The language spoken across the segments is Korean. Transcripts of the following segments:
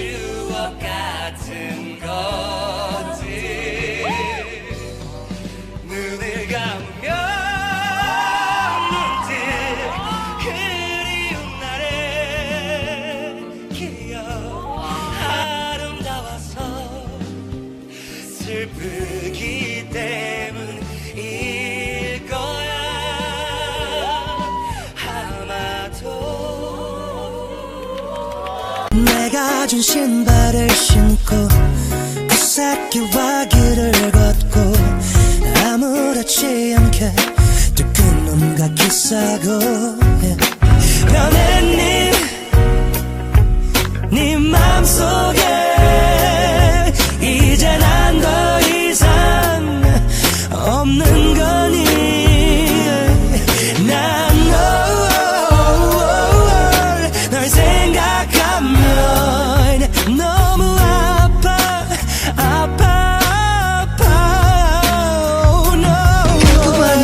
추억 같은 것들 눈을 감으면 문득 그리운 날의 기억 아름다워서 슬프기 때문일 준 신발을 신고 그 새끼와 길을 걷고 아무렇지 않게 뜨끈 눈과 키스하고 변했니 네 맘속에 이제 난더 이상 없는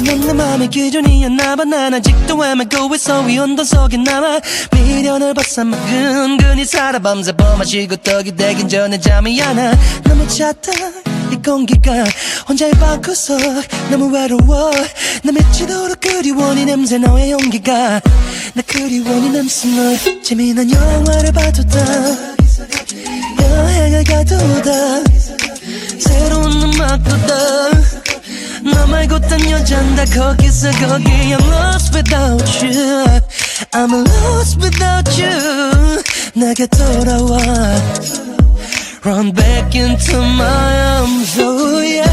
no 그 아니면 내 맘의 기준이었나봐. 난 아직도 헤매고 있어. 위 언덕 속에 남아 미련을 벗삼아 근근히 살아 밤새 범하시고 떡이 되긴 전에 잠이 안 와 너무 찼다 이 공기가 혼자의 방구석. 너무 외로워. 나 미치도록 그리워 네 냄새 너의 용기가. 나 그리워 네 냄새 널 재미난 영화를 봐도 다. 여행을 가도 다. 새로운 음악도 다너 말고 딴 여잔 다 거기서 거기 I'm lost without you I'm lost without you 내게 돌아와 Run back into my arms, oh yeah